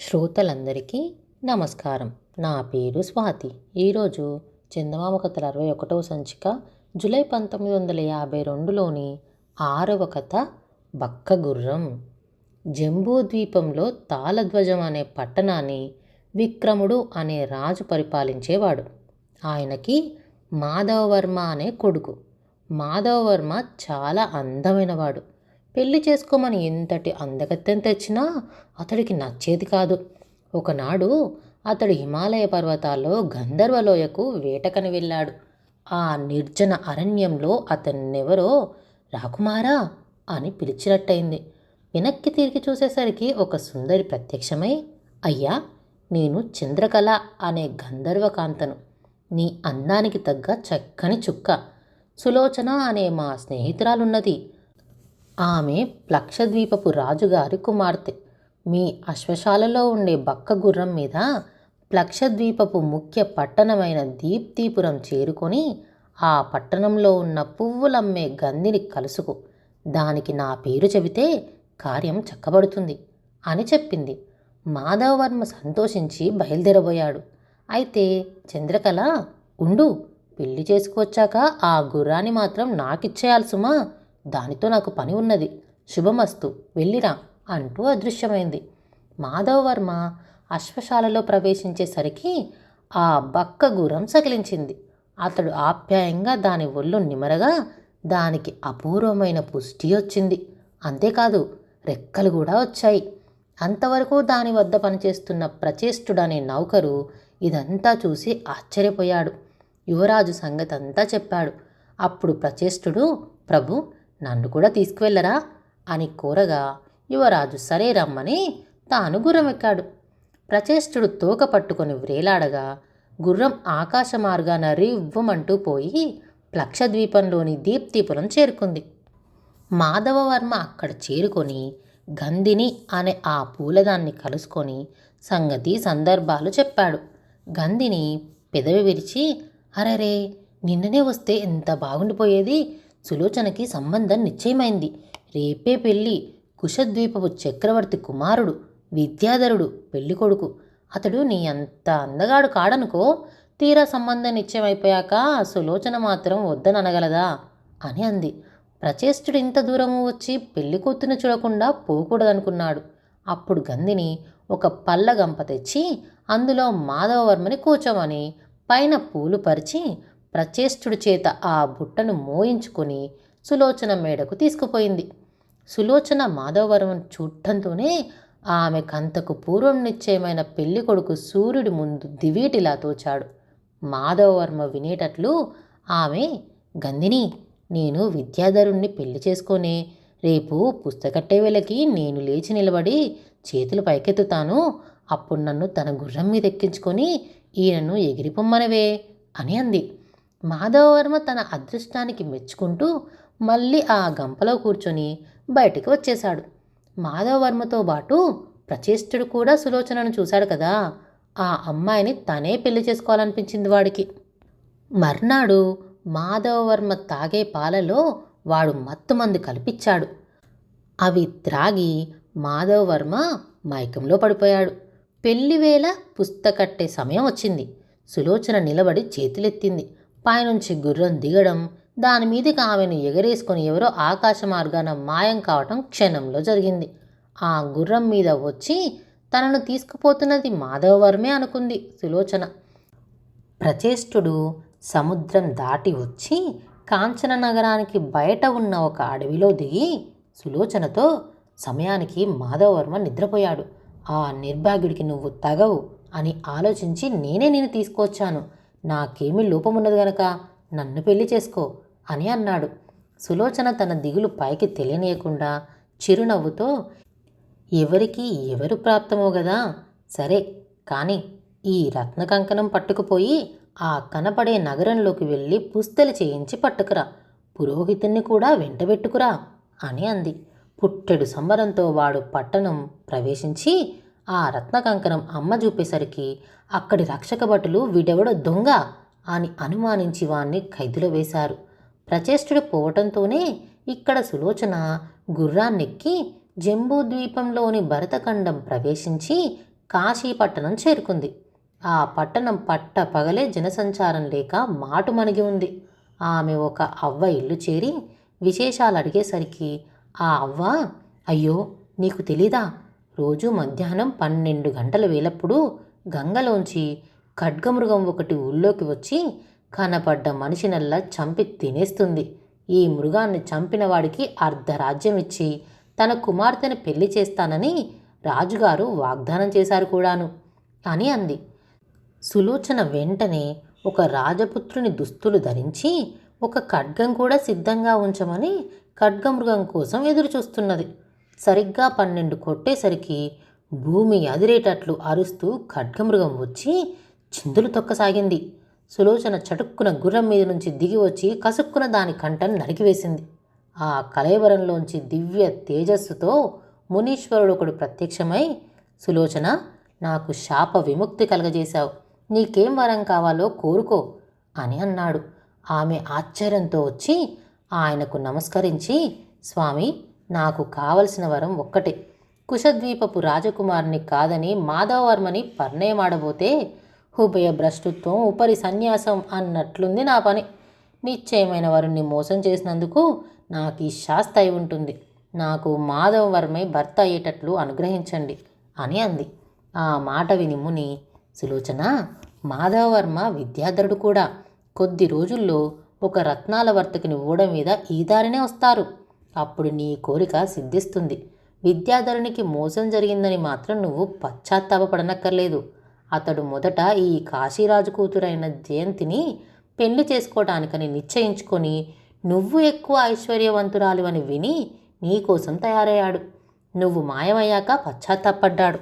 శ్రోతలందరికీ నమస్కారం. నా పేరు స్వాతి. ఈరోజు చందమామ కథల అరవై ఒకటవ సంచిక జూలై పంతొమ్మిది వందల యాభై రెండులోని ఆరవ కథ బక్క గుర్రం జంబూ ద్వీపంలో తాళధ్వజం అనే పట్టణాన్ని విక్రముడు అనే రాజు పరిపాలించేవాడు. ఆయనకి మాధవవర్మ అనే కొడుకు. మాధవవర్మ చాలా అందమైనవాడు. పెళ్ళి చేసుకోమని ఎంతటి అందగత్యం తెచ్చినా అతడికి నచ్చేది కాదు. ఒకనాడు అతడు హిమాలయ పర్వతాల్లో గంధర్వలోయకు వేటకని వెళ్ళాడు. ఆ నిర్జన అరణ్యంలో అతన్నెవరో రాకుమారా అని పిలిచినట్టయింది. వెనక్కి తిరిగి చూసేసరికి ఒక సుందరి ప్రత్యక్షమై అయ్యా నేను చంద్రకళ అనే గంధర్వకాంతను. నీ అందానికి తగ్గ చక్కని చుక్క. సులోచన అనే మా స్నేహితురాలున్నది. ఆమె లక్షద్వీపపు రాజుగారి కుమార్తె. మీ అశ్వశాలలో ఉండే బక్క గుర్రం మీద లక్షద్వీపపు ముఖ్య పట్టణమైన దీప్తిపురం చేరుకొని ఆ పట్టణంలో ఉన్న పువ్వులమ్మే గందిని కలుసుకో. దానికి నా పేరు చెబితే కార్యం చక్కబడుతుంది అని చెప్పింది. మాధవవర్మ సంతోషించి బయలుదేరబోయాడు. అయితే చంద్రకళ ఉండు పెళ్ళి చేసుకొచ్చాక ఆ గుర్రాన్ని మాత్రం నాకిచ్చేయాలి సుమా దానితో నాకు పని ఉన్నది. శుభమస్తు. వెళ్ళిరా అంటూ అదృశ్యమైంది. మాధవవర్మ అశ్వశాలలో ప్రవేశించేసరికి ఆ బక్క గురం సకిలించింది. అతడు ఆప్యాయంగా దాని ఒళ్ళు నిమరగా దానికి అపూర్వమైన పుష్టి వచ్చింది. అంతేకాదు రెక్కలు కూడా వచ్చాయి. అంతవరకు దాని వద్ద పనిచేస్తున్న ప్రచేష్టుడనే నౌకరు ఇదంతా చూసి ఆశ్చర్యపోయాడు. యువరాజు సంగతి అంతా చెప్పాడు. అప్పుడు ప్రచేష్టుడు ప్రభు నన్ను కూడా తీసుకువెళ్ళరా అని కోరగా యువరాజు సరే రమ్మని తాను గుర్రమెక్కాడు ప్రచేష్టుడు తోక పట్టుకొని వ్రేలాడగా గుర్రం ఆకాశ మార్గాన రివ్వమంటూ పోయి ప్లక్షద్వీపంలోని దీప్తిపురం చేరుకుంది. మాధవవర్మ అక్కడ చేరుకొని గంధిని అనే ఆ పూలదాన్ని కలుసుకొని సంగతి సందర్భాలు చెప్పాడు. గంధిని పెదవి విరిచి అరరే నిన్ననే వస్తే ఎంత బాగుండిపోయేది? సులోచనకి సంబంధం నిశ్చయమైంది. రేపే పెళ్ళి. కుషద్వీపపు చక్రవర్తి కుమారుడు విద్యాధరుడు పెళ్ళి కొడుకు అతడు నీ అంత అందగాడు కాడనుకో. తీరా సంబంధం నిశ్చయమైపోయాక సులోచన మాత్రం వద్దననగలదా? అని అంది. ప్రచేష్టుడు ఇంత దూరము వచ్చి పెళ్ళి కూతురుని చూడకుండా పోకూడదనుకున్నాడు. అప్పుడు గంధిని ఒక పళ్ళ గంప తెచ్చి అందులో మాధవవర్మని కూర్చోమని పైన పూలు పరిచి ప్రచేష్టుడి చేత ఆ బుట్టను మోయించుకొని సులోచన మేడకు తీసుకుపోయింది. సులోచన మాధవవర్మను చూడటంతోనే ఆమె కంతకు పూర్వం నిశ్చయమైన పెళ్ళి కొడుకు సూర్యుడి ముందు దివీటిలా తోచాడు. మాధవవర్మ వినేటట్లు ఆమె గంధిని నేను విద్యాధరుణ్ణి పెళ్ళి చేసుకొని. రేపు పుస్తకట్టే వేళకి నేను లేచి నిలబడి చేతులు పైకెత్తుతాను. అప్పుడు నన్ను తన గుర్రం మీద ఎక్కించుకొని ఈయనను ఎగిరిపొమ్మనవే అని అంది. మాధవవర్మ తన అదృష్టానికి మెచ్చుకుంటూ మళ్ళీ ఆ గంపలో కూర్చొని బయటికి వచ్చేశాడు. మాధవవర్మతో పాటు ప్రచేష్టుడు కూడా సులోచనను చూశాడు కదా. ఆ అమ్మాయిని తనే పెళ్ళి చేసుకోవాలనిపించింది వాడికి. మర్నాడు మాధవవర్మ తాగే పాలలో వాడు మత్తుమందు కల్పించాడు అవి త్రాగి మాధవవర్మ మైకంలో పడిపోయాడు. పెళ్ళివేళ పుస్తకట్టే సమయం వచ్చింది. సులోచన నిలబడి చేతులెత్తింది. పైనుంచి గుర్రం దిగడం దాని మీదకి ఆమెను ఎగరేసుకొని ఎవరో ఆకాశ మార్గాన మాయం కావటం క్షణంలో జరిగింది. ఆ గుర్రం మీద వచ్చి తనను తీసుకుపోతున్నది మాధవవర్మే అనుకుంది సులోచన. ప్రచేష్టుడు సముద్రం దాటి వచ్చి కాంచన నగరానికి బయట ఉన్న ఒక అడవిలో దిగి సులోచనతో సమయానికి మాధవవర్మ నిద్రపోయాడు. ఆ నిర్భాగ్యుడికి నువ్వు తగవు అని ఆలోచించి నేనే నేను తీసుకొచ్చాను నాకేమీ లోపమున్నది గనక నన్ను పెళ్ళి చేసుకో అని అన్నాడు. సులోచన తన దిగులు పైకి తెలియనీయకుండా చిరునవ్వుతో ఎవరికి ఎవరు ప్రాప్తమో గదా? సరే కానీ ఈ రత్న కంకణం పట్టుకుపోయి ఆ కనపడే నగరంలోకి వెళ్ళి పుస్తలు చేయించి పట్టుకురా. పురోహితుణ్ణి కూడా వెంటబెట్టుకురా అని అంది. పుట్టెడు సంబరంతో వాడు పట్టణం ప్రవేశించి ఆ రత్న కంకణం అమ్మ చూపేసరికి అక్కడి రక్షక భటులు వీడెవడో దొంగ అని అనుమానించి వాణ్ణి ఖైదులో వేశారు. ప్రచేష్టుడు పోవటంతోనే ఇక్కడ సులోచన గుర్రాన్నెక్కి జంబూద్వీపంలోని భరతఖండం ప్రవేశించి కాశీపట్టణం చేరుకుంది. ఆ పట్టణం పట్ట పగలే జనసంచారం లేక మాటు మణిగి ఉంది. ఆమె ఒక అవ్వ ఇల్లు చేరి విశేషాలు అడిగేసరికి ఆ అవ్వ అయ్యో నీకు తెలీదా? రోజు మధ్యాహ్నం పన్నెండు గంటల వేలప్పుడు గంగలోంచి ఖడ్గమృగం ఒకటి ఊళ్ళోకి వచ్చి కనపడ్డ మనిషినల్లా చంపి తినేస్తుంది. ఈ మృగాన్ని చంపిన వాడికి అర్ధరాజ్యం ఇచ్చి తన కుమార్తెను పెళ్ళి చేస్తానని రాజుగారు వాగ్దానం చేశారు కూడాను అని అంది. సులోచన వెంటనే ఒక రాజపుత్రుని దుస్తులు ధరించి ఒక ఖడ్గం కూడా సిద్ధంగా ఉంచమని ఖడ్గమృగం కోసం ఎదురు చూస్తున్నది సరిగ్గా పన్నెండు కొట్టేసరికి భూమి అదిరేటట్లు అరుస్తూ ఖడ్గమృగం వచ్చి చిందులు తొక్కసాగింది. సులోచన చటుక్కున గుర్రం మీద నుంచి దిగి వచ్చి కసుక్కున దాని కంటను నరికివేసింది. ఆ కలేవరంలోంచి దివ్య తేజస్సుతో మునీశ్వరుడు ఒకడు ప్రత్యక్షమై సులోచన నాకు శాప విముక్తి కలగజేశావు. నీకేం వరం కావాలో కోరుకో అని అన్నాడు. ఆమె ఆశ్చర్యంతో వచ్చి ఆయనకు నమస్కరించి స్వామి నాకు కావలసిన వరం ఒక్కటే. కుశద్వీపపు రాజకుమారుని కాదని మాధవవర్మని పర్ణయమాడబోతే ఉభయ భ్రష్టుత్వం ఉపరి సన్యాసం అన్నట్లుంది నా పని. నిశ్చయమైన వరుణ్ణి మోసం చేసినందుకు నాకు ఈ శాస్త అయి ఉంటుంది. నాకు మాధవవర్మే భర్త అయ్యేటట్లు అనుగ్రహించండి అని అంది. ఆ మాట విని ముని సులోచన మాధవవర్మ విద్యాధరుడు కూడా కొద్ది రోజుల్లో ఒక రత్నాల వర్తకుని ఓడ మీద ఈ దారినే వస్తారు. అప్పుడు నీ కోరిక సిద్ధిస్తుంది. విద్యాధరునికి మోసం జరిగిందని మాత్రం నువ్వు పశ్చాత్తాపపడనక్కర్లేదు. అతడు మొదట ఈ కాశీరాజు కూతురైన జయంతిని పెళ్ళి చేసుకోవటానికని నిశ్చయించుకొని నువ్వు ఎక్కువ ఐశ్వర్యవంతురాలు అని విని నీకోసం తయారయ్యాడు. నువ్వు మాయమయ్యాక పశ్చాత్తాపడ్డాడు.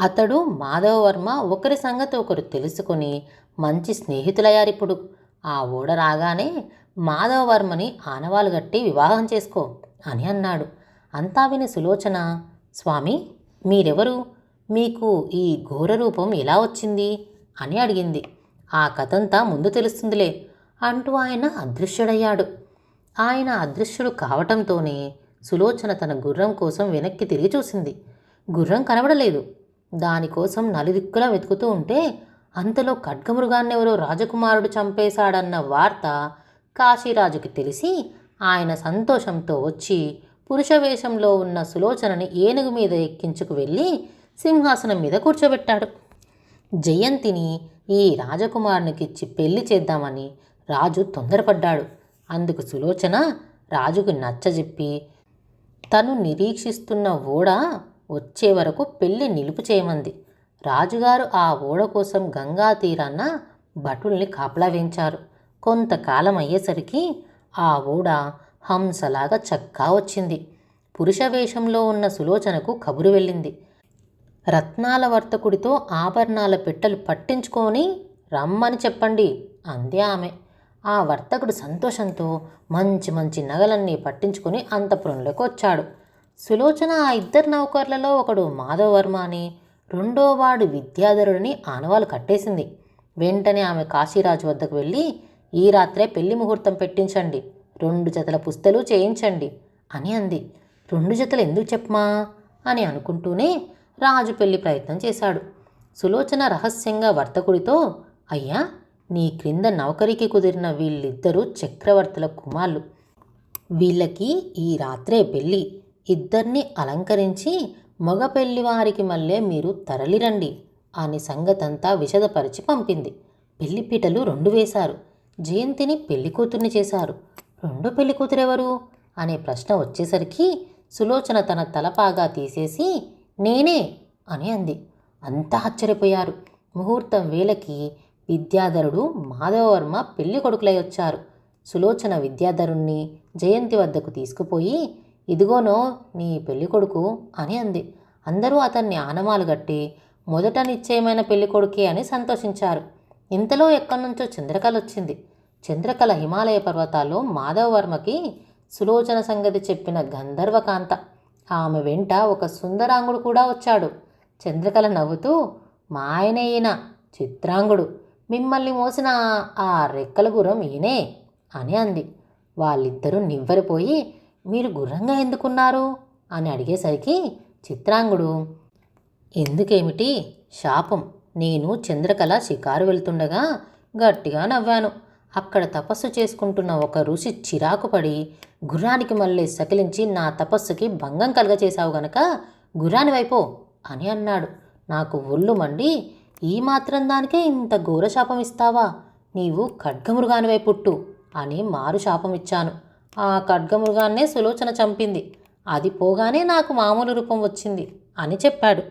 అతడు మాధవవర్మ ఒకరి సంగతి ఒకరు తెలుసుకొని మంచి స్నేహితులయ్యారిప్పుడు. ఆ ఓడ రాగానే మాధవవర్మని ఆనవాలు గట్టి వివాహం చేసుకో అని అన్నాడు. అంతా విని సులోచన స్వామి మీరెవరు? మీకు ఈ ఘోర రూపం ఎలా వచ్చింది? అని అడిగింది. ఆ కథంతా ముందు తెలుస్తుందిలే అంటూ ఆయన అదృశ్యుడయ్యాడు. ఆయన అదృశ్యుడు కావటంతోనే సులోచన తన గుర్రం కోసం వెనక్కి తిరిగి చూసింది. గుర్రం కనబడలేదు. దానికోసం నలుదిక్కులా వెతుకుతూ ఉంటే అంతలో ఖడ్గమృగాన్నెవరో రాజకుమారుడు చంపేశాడన్న వార్త కాశీరాజుకి తెలిసి ఆయన సంతోషంతో వచ్చి పురుష వేషంలో ఉన్న సులోచనని ఏనుగు మీద ఎక్కించుకు వెళ్ళి సింహాసనం మీద కూర్చోబెట్టాడు. జయంతిని ఈ రాజకుమారునికిచ్చి పెళ్ళి చేద్దామని రాజు తొందరపడ్డాడు. అందుకు సులోచన రాజుకు నచ్చజెప్పి తను నిరీక్షిస్తున్న ఓడ వచ్చే వరకు పెళ్ళి నిలుపు చేయమంది. రాజుగారు ఆ ఓడ కోసం గంగా తీరాన భటుల్ని కాపలా వేయించారు. కొంతకాలం అయ్యేసరికి ఆ ఊడ హంసలాగా చక్కా వచ్చింది. పురుష వేషంలో ఉన్న సులోచనకు కబురు వెళ్ళింది. రత్నాల వర్తకుడితో ఆభరణాల పెట్టెలు పట్టించుకొని రమ్మని చెప్పండి అంది ఆమె. ఆ వర్తకుడు సంతోషంతో మంచి మంచి నగలన్నీ పట్టించుకొని అంతపురంలోకి వచ్చాడు. సులోచన ఆ ఇద్దరు నౌకర్లలో ఒకడు మాధవవర్మ అని రెండోవాడు విద్యాధరుడిని ఆనవాలు కట్టేసింది. వెంటనే ఆమె కాశీరాజు వద్దకు వెళ్ళి ఈ రాత్రే పెళ్ళి ముహూర్తం పెట్టించండి. రెండు జతల పుస్తలు చేయించండి అని అంది. రెండు జతలు ఎందుకు చెప్పమా? అని అనుకుంటూనే రాజు పెళ్ళి ప్రయత్నం చేశాడు. సులోచన రహస్యంగా వర్తకుడితో అయ్యా నీ క్రింద నౌకరికి కుదిరిన వీళ్ళిద్దరూ చక్రవర్తుల కుమారులు. వీళ్ళకి ఈ రాత్రే పెళ్ళి ఇద్దరిని అలంకరించి మగ పెళ్ళివారికి మళ్ళీ మీరు తరలిరండి అని సంగతంతా విషదపరిచి పంపింది. పెళ్ళిపీటలు రెండు వేశారు. జయంతిని పెళ్ళి కూతుర్ని చేశారు. రెండో పెళ్ళి కూతురెవరు అనే ప్రశ్న వచ్చేసరికి సులోచన తన తలపాగా తీసేసి నేనే అని అంది. అంతా ఆశ్చర్యపోయారు. ముహూర్తం వేళకి విద్యాధరుడు మాధవవర్మ పెళ్ళి కొడుకులై వచ్చారు. సులోచన విద్యాధరుణ్ణి జయంతి వద్దకు తీసుకుపోయి ఇదిగోనో నీ పెళ్ళి కొడుకు అని అంది. అందరూ అతన్ని ఆనమాలు గట్టి మొదట నిశ్చయమైన పెళ్ళి కొడుకే అని సంతోషించారు. ఇంతలో ఎక్కడి నుంచో చంద్రకళ వచ్చింది. చంద్రకళ హిమాలయ పర్వతాల్లో మాధవవర్మకి సులోచన సంగతి చెప్పిన గంధర్వకాంత. ఆమె వెంట ఒక సుందరాంగుడు కూడా వచ్చాడు. చంద్రకళ నవ్వుతూ మా ఆయన ఈయన చిత్రాంగుడు. మిమ్మల్ని మోసిన ఆ రెక్కల గుర్రం ఈయనే అని అంది. వాళ్ళిద్దరూ నివ్వరిపోయి మీరు గుర్రంగా ఎందుకున్నారు? అని అడిగేసరికి చిత్రాంగుడు ఎందుకేమిటి? శాపం. నేను చంద్రకళ షికారు వెళ్తుండగా గట్టిగా నవ్వాను. అక్కడ తపస్సు చేసుకుంటున్న ఒక ఋషి చిరాకు పడి గుర్రానికి మళ్ళీ సకిలించి నా తపస్సుకి భంగం కలగచేశావు గనక గుర్రాని వైపో అని అన్నాడు. నాకు ఒళ్ళు మండి ఈ మాత్రం దానికే ఇంత ఘోర శాపం ఇస్తావా? నీవు ఖడ్గమృగానివై పుట్టు అని మారు శాపం ఇచ్చాను. ఆ ఖడ్గమృగాన్నే సులోచన చంపింది. అది పోగానే నాకు మామూలు రూపం వచ్చింది అని చెప్పాడు.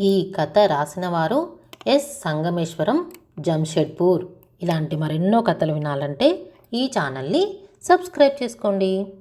ఈ కథ రాసినవారు ఎస్ సంగమేశ్వరం జంషెడ్పూర్. ఇలాంటి మరెన్నో కథలు వినాలంటే ఈ ఛానల్ని సబ్స్క్రైబ్ చేసుకోండి.